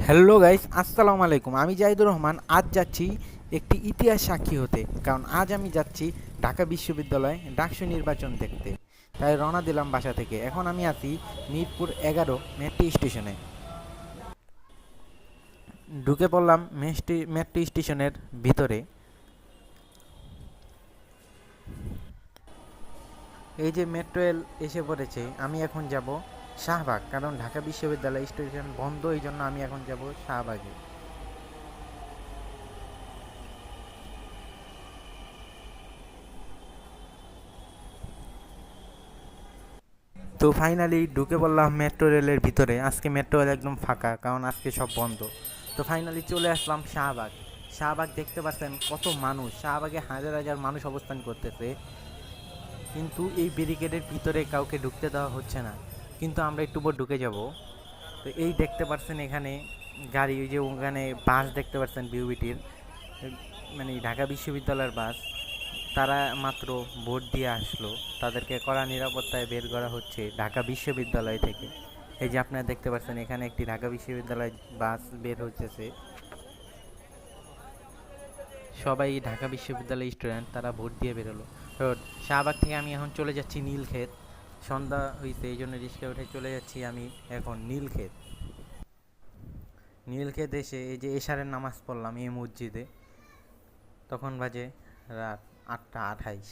Hello guys আসসালামু আলাইকুম। আমি জাহিদুর রহমান, আজ যাচ্ছি একটি ইতিহাস সাক্ষী হতে, কারণ আজ আমি যাচ্ছি ঢাকা বিশ্ববিদ্যালয়ে ডাকসু নির্বাচন দেখতে। তাই রওনা দিলাম বাসা থেকে। এখন আমি আছি মিরপুর এগারো মেট্রো স্টেশনে। ঢুকে পড়লাম মেট্রো স্টেশনের ভিতরে। এই যে মেট্রো এসে পড়েছে, আমি এখন যাব শাহবাগ, কারণ ঢাকা বিশ্ববিদ্যালয় স্টেশন বন্ধ, এই জন্য আমি এখন যাব শাহবাগে। তো ফাইনালি ঢুকে পড়লাম মেট্রো রেলের ভিতরে। আজকে মেট্রো রেল একদম ফাঁকা, কারণ আজকে সব বন্ধ। তো ফাইনালি চলে আসলাম শাহবাগ। শাহবাগ দেখতে পাচ্ছেন কত মানুষ। শাহবাগে হাজার হাজার মানুষ অবস্থান করতেছে। কিন্তু এই ব্যারিকেডের ভিতরে কাউকে ঢুকতে দেওয়া হচ্ছে না। কিন্তু আমরা একটু পর ঢুকে যাব। তো এই দেখতে পাচ্ছেন এখানে গাড়ি, ওই যে ওখানে বাস দেখতে পাচ্ছেন বিউবিটির মানে ঢাকা বিশ্ববিদ্যালয়ের বাস। তারা মাত্র ভোট দিয়ে আসলো। তাদেরকে কড়া নিরাপত্তায় বের করা হচ্ছে ঢাকা বিশ্ববিদ্যালয় থেকে। এই যে আপনারা দেখতে পাচ্ছেন এখানে একটি ঢাকা বিশ্ববিদ্যালয় বাস বের হচ্ছে সবাই ঢাকা বিশ্ববিদ্যালয়ের স্টুডেন্ট, তারা ভোট দিয়ে বেরোলো। তো শাহবাগ থেকে আমি এখন চলে যাচ্ছি নীলক্ষেত। সন্ধ্যা হয়েছে এই জন্য রিক্সা উঠে চলে যাচ্ছি আমি এখন নীলক্ষেত। নীলক্ষেত এসে এই যে এশারের নামাজ পড়লাম এই মসজিদে, তখন বাজে রাত আটটা আঠাইশ।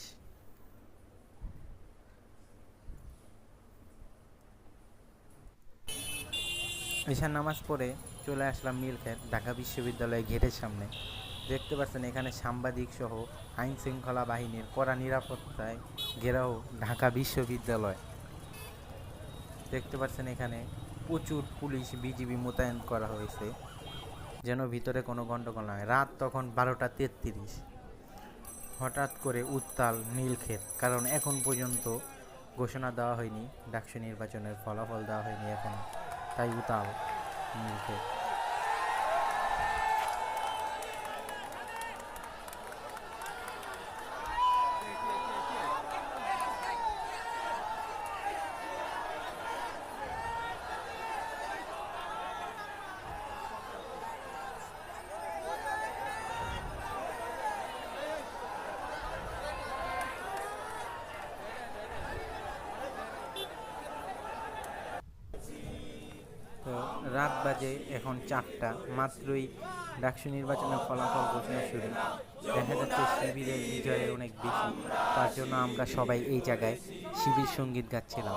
এশার নামাজ পড়ে চলে আসলাম নীলক্ষেত, ঢাকা বিশ্ববিদ্যালয় গেটের সামনে। দেখতে পাচ্ছেন এখানে সাংবাদিক সহ আইন শৃঙ্খলা বাহিনীর কড়া নিরাপত্তায় ঘেরাও ঢাকা বিশ্ববিদ্যালয়। দেখতে পাচ্ছেন এখানে প্রচুর পুলিশ বিজিবি মোতায়েন করা হয়েছে, যেন ভিতরে কোনো গণ্ডগোল নয় রাত তখন বারোটা তেত্রিশ। হঠাৎ করে উত্তাল নীলক্ষেত, কারণ এখন পর্যন্ত ঘোষণা দেওয়া হয়নি, ডাকসু নির্বাচনের ফলাফল দেওয়া হয়নি এখন। তাই উতাল নীলক্ষেত। তো রাত বাজে এখন চারটা, মাত্রই ডাকসু নির্বাচনের ফলাফল ঘোষণা শুরু। দেখা যাচ্ছে শিবিরের বিজয়ের অনেক বেশি, তার জন্য আমরা সবাই এই জায়গায় শিবির সংগীত গাচ্ছিলাম।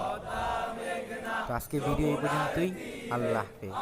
তো আজকে ভিডিও এই পর্যন্তই, আল্লাহ হাফেজ।